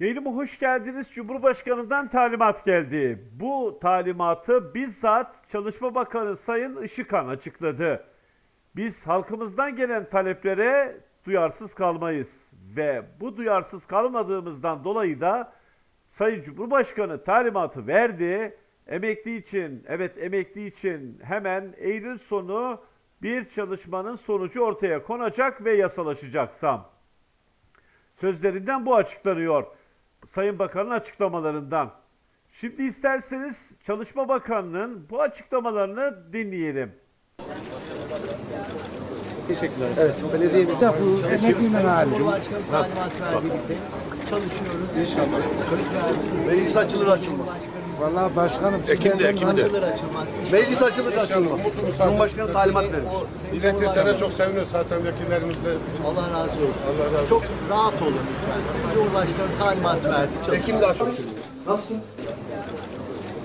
Yayınıma hoş geldiniz. Cumhurbaşkanı'ndan talimat geldi. Bu talimatı bizzat Çalışma Bakanı Sayın Işıkhan açıkladı. Biz halkımızdan gelen taleplere duyarsız kalmayız ve bu duyarsız kalmadığımızdan dolayı da Sayın Cumhurbaşkanı talimatı verdi. Emekli için, evet emekli için hemen Eylül sonu bir çalışmanın sonucu ortaya konacak ve yasalaşacak zam. Sözlerinden bu açıklanıyor. Sayın Bakan'ın açıklamalarından. Şimdi isterseniz Çalışma Bakanlığı'nın bu açıklamalarını dinleyelim. Teşekkürler. Evet, belediyemiz Ya bu emeklinin hali. Cumhurbaşkanı talimat verdi bize. Çalışıyoruz. İnşallah. Söz verdi. meclis açılır açılmaz. Vallahi başkanım. Ekim'de, Ekim'de. Açılır açılmaz. Meclis açılır açılmaz. Cumhurbaşkanı talimat verir. Millet sana çok seviniyor zaten vekillerimiz de. Allah razı olsun. Allah razı olsun. Çok rahat olun lütfen. Cumhurbaşkanı talimat verdi. Çalışıyoruz. Ekim'de açılır. Nasıl?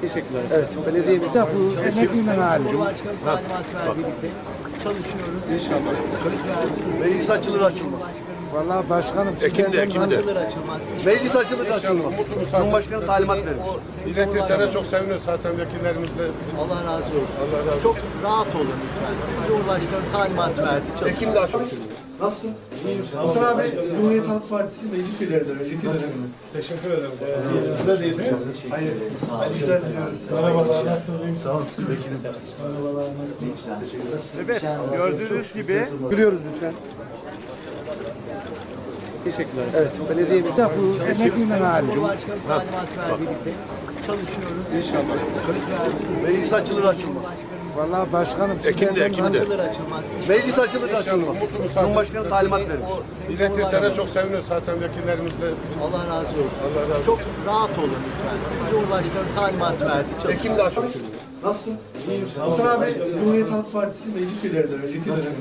Teşekkürler. Evet, belediyemiz Ya bu emeklinin hali. Cumhurbaşkanı talimat verdi bize. Çalışıyoruz. İnşallah. Söz verdi. meclis açılır açılmaz. Vallahi başkanım. Ekim'de, Ekim'de. Açılır açılmaz. Meclis açılır açılmaz. Cumhurbaşkanı talimat verir. Sana çok seviniyor zaten vekillerimiz de. Allah razı olsun. Allah razı olsun. Çok rahat olun lütfen. Cumhurbaşkanı talimat verdi. Çalışıyoruz. Ekim'de açılır. Nasıl? Hasan abi Cumhuriyet Halk Partisi meclis üyelerinden önceki dönemimiz. Teşekkür ederim. Sizler de iyisiniz. Hayır. Güzel diliyoruz. Merhabalar. Nasılsınız? İyi misiniz? Sağ olun. Siz vekilim. Merhabalar. Nasılsınız? Evet, gördüğünüz gibi Biliyoruz lütfen. Teşekkürler. Evet, belediyemiz Ya bu emeklinin hali. Cumhurbaşkanı talimat verdi bize. Çalışıyoruz. İnşallah. Söz verdi. meclis açılır açılmaz. Vallahi başkanım. Ekim'de, Ekim'de. Açılır açılmaz. Meclis açılır açılmaz. Cumhurbaşkanı talimat verir. Millet sana çok seviniyor zaten vekillerimiz de. Allah razı olsun. Allah razı olsun. Çok rahat olun lütfen. Cumhurbaşkanı talimat verdi. Çalışıyoruz. Ekim'de açılır. Nasıl? Hasan abi Cumhuriyet Halk Partisi meclis üyelerinden önceki dönemimiz.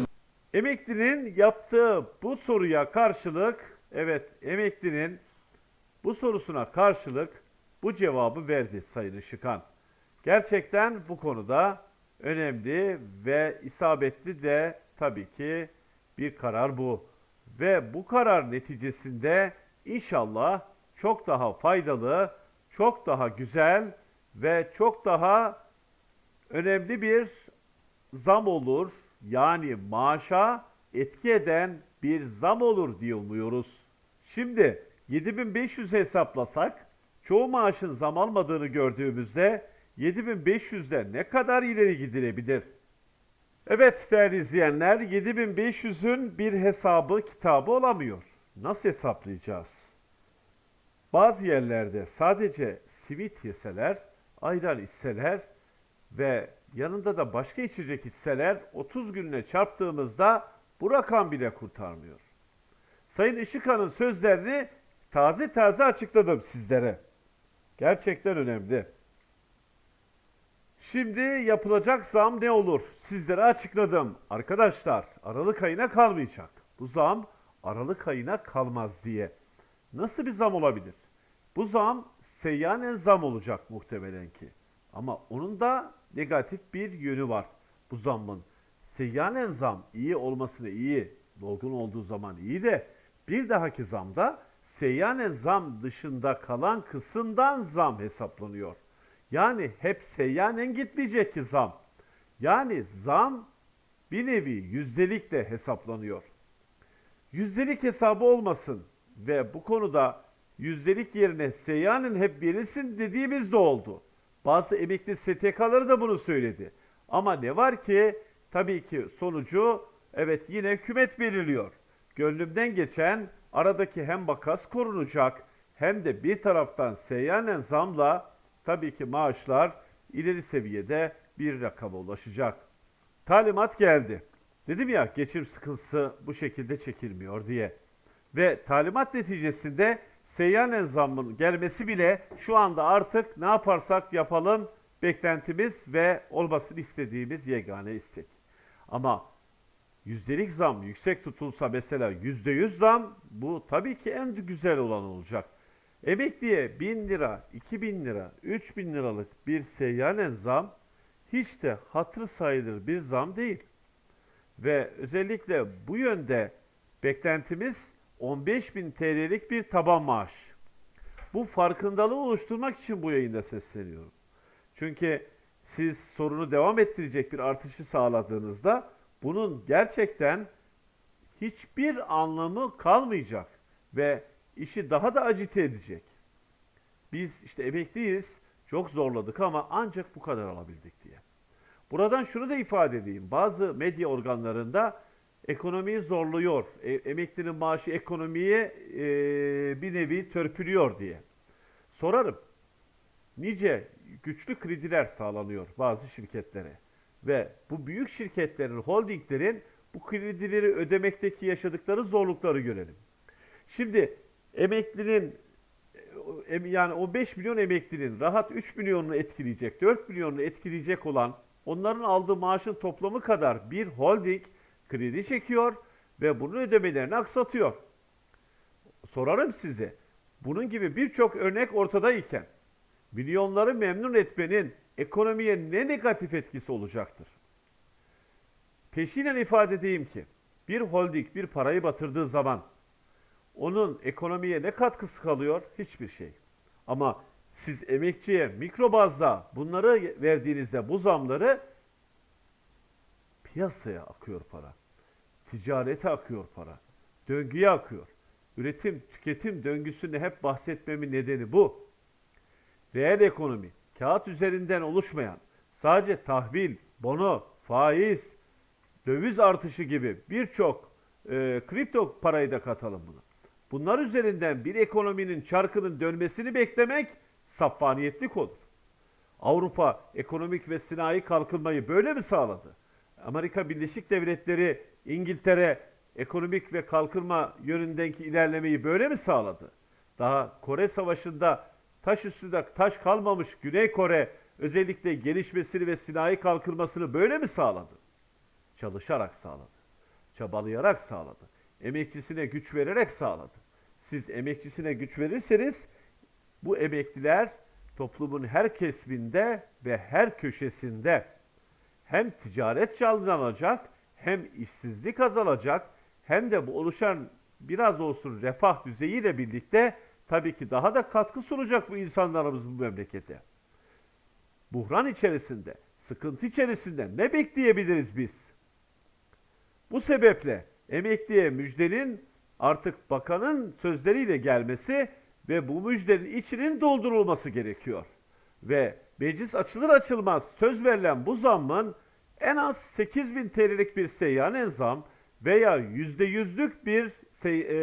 emeklinin yaptığı bu soruya karşılık, evet emeklinin bu sorusuna karşılık bu cevabı verdi Sayın Işıkhan. Gerçekten bu konuda önemli ve isabetli de tabii ki bir karar bu. Ve bu karar neticesinde inşallah çok daha faydalı, çok daha güzel ve çok daha önemli bir zam olur. Yani maaşa etki eden bir zam olur diye umuyoruz. Şimdi 7500 hesaplasak çoğu maaşın zam almadığını gördüğümüzde 7500'de ne kadar ileri gidilebilir? Evet değerli izleyenler 7500'ün bir hesabı kitabı olamıyor. Nasıl hesaplayacağız? Bazı yerlerde sadece simit yeseler, ayran içseler ve yanında da başka içecek içseler 30 gününe çarptığımızda bu rakam bile kurtarmıyor. Sayın Işıkhan'ın sözlerini taze taze açıkladım sizlere. Gerçekten önemli. Şimdi yapılacak zam ne olur? Sizlere açıkladım. Arkadaşlar Aralık ayına kalmayacak. Bu zam Aralık ayına kalmaz diye. Nasıl bir zam olabilir? Bu zam seyyanen zam olacak muhtemelen ki. Ama onun da negatif bir yönü var bu zammın. Seyyanen zam iyi olmasını iyi, dolgun olduğu zaman iyi de bir dahaki zamda seyyanen zam dışında kalan kısımdan zam hesaplanıyor. Yani hep seyyanen gitmeyecek ki zam. Yani zam bir nevi yüzdelikle hesaplanıyor. Yüzdelik hesabı olmasın ve bu konuda yüzdelik yerine seyyanen hep verilsin dediğimiz de oldu. Bazı emekli STK'ları da bunu söyledi. Ama ne var ki tabii ki sonucu evet yine hükümet belirliyor. Gönlümden geçen aradaki hem makas korunacak hem de bir taraftan seyyanen zamla tabii ki maaşlar ileri seviyede bir rakama ulaşacak. Talimat geldi. Dedim ya geçim sıkıntısı bu şekilde çekilmiyor diye. Ve talimat neticesinde seyyanen zammın gelmesi bile şu anda artık ne yaparsak yapalım beklentimiz ve olmasını istediğimiz yegane istek. Ama yüzdelik zam yüksek tutulsa mesela yüzde yüz zam bu tabii ki en güzel olan olacak. Emekliye 1000 lira, 2000 lira, 3000 liralık bir seyyanen zam hiç de hatır sayılır bir zam değil. Ve özellikle bu yönde beklentimiz 15.000 TL'lik bir taban maaş. Bu farkındalığı oluşturmak için bu yayında sesleniyorum. Çünkü siz sorunu devam ettirecek bir artışı sağladığınızda bunun gerçekten hiçbir anlamı kalmayacak ve işi daha da acite edecek. Biz işte emekliyiz, çok zorladık ama ancak bu kadar alabildik diye. Buradan şunu da ifade edeyim. Bazı medya organlarında ekonomiyi zorluyor, e, emeklinin maaşı ekonomiyi e, bir nevi törpülüyor diye. Sorarım. Nice güçlü krediler sağlanıyor bazı şirketlere ve bu büyük şirketlerin, holdinglerin bu kredileri ödemekteki yaşadıkları zorlukları görelim. Şimdi emeklinin em- yani o 5 milyon emeklinin rahat 3 milyonunu etkileyecek, 4 milyonunu etkileyecek olan onların aldığı maaşın toplamı kadar bir holding kredi çekiyor ve bunun ödemelerini aksatıyor. Sorarım size. Bunun gibi birçok örnek ortadayken milyonları memnun etmenin ekonomiye ne negatif etkisi olacaktır? Peşinen ifade edeyim ki bir holding bir parayı batırdığı zaman onun ekonomiye ne katkısı kalıyor? Hiçbir şey. Ama siz emekçiye mikro bazda bunları verdiğinizde bu zamları piyasaya akıyor para. Ticarete akıyor para. Döngüye akıyor. Üretim, tüketim döngüsünde hep bahsetmemin nedeni bu. Reel ekonomi, kağıt üzerinden oluşmayan, sadece tahvil, bono, faiz, döviz artışı gibi birçok e, kripto parayı da katalım buna. Bunlar üzerinden bir ekonominin çarkının dönmesini beklemek saffaniyetlik olur. Avrupa ekonomik ve sinayi kalkınmayı böyle mi sağladı? Amerika Birleşik Devletleri, İngiltere ekonomik ve kalkınma yönündeki ilerlemeyi böyle mi sağladı? Daha Kore Savaşı'nda taş üstünde taş kalmamış Güney Kore özellikle gelişmesini ve sinayi kalkınmasını böyle mi sağladı? Çalışarak sağladı. Çabalayarak sağladı. Emekçisine güç vererek sağladı. Siz emekçisine güç verirseniz bu emekliler toplumun her kesbinde ve her köşesinde hem ticaret canlanacak, hem işsizlik azalacak, hem de bu oluşan biraz olsun refah düzeyiyle birlikte tabii ki daha da katkı sunacak bu insanlarımız bu memlekete. Buhran içerisinde, sıkıntı içerisinde ne bekleyebiliriz biz? Bu sebeple emekliye müjdenin artık bakanın sözleriyle gelmesi ve bu müjdenin içinin doldurulması gerekiyor. Ve meclis açılır açılmaz söz verilen bu zammın en az 8 bin TL'lik bir seyyanen zam veya %100'lük bir e,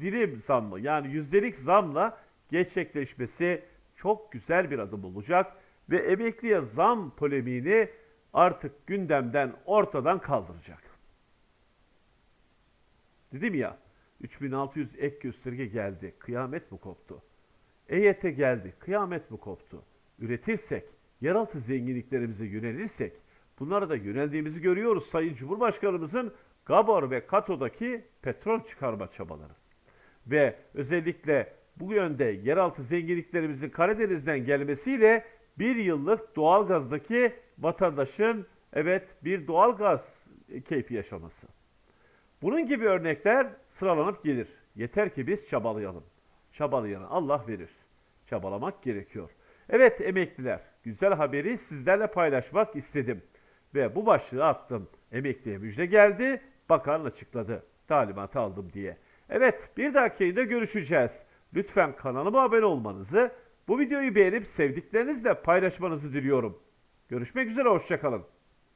dilim zammı yani yüzdelik zamla gerçekleşmesi çok güzel bir adım olacak ve emekliye zam polemiğini artık gündemden ortadan kaldıracak. Dedim ya 3600 ek gösterge geldi. Kıyamet mi koptu? EYT geldi. Kıyamet mi koptu? Üretirsek, yeraltı zenginliklerimize yönelirsek, bunlara da yöneldiğimizi görüyoruz Sayın Cumhurbaşkanımızın Gabor ve Kato'daki petrol çıkarma çabaları. Ve özellikle bu yönde yeraltı zenginliklerimizin Karadeniz'den gelmesiyle bir yıllık doğalgazdaki vatandaşın evet bir doğalgaz keyfi yaşaması. Bunun gibi örnekler sıralanıp gelir. Yeter ki biz çabalayalım. Çabalayanı Allah verir. Çabalamak gerekiyor. Evet emekliler, güzel haberi sizlerle paylaşmak istedim. Ve bu başlığı attım. Emekliye müjde geldi, bakan açıkladı. Talimat aldım diye. Evet, bir dahaki yayında görüşeceğiz. Lütfen kanalıma abone olmanızı, bu videoyu beğenip sevdiklerinizle paylaşmanızı diliyorum. Görüşmek üzere, hoşçakalın.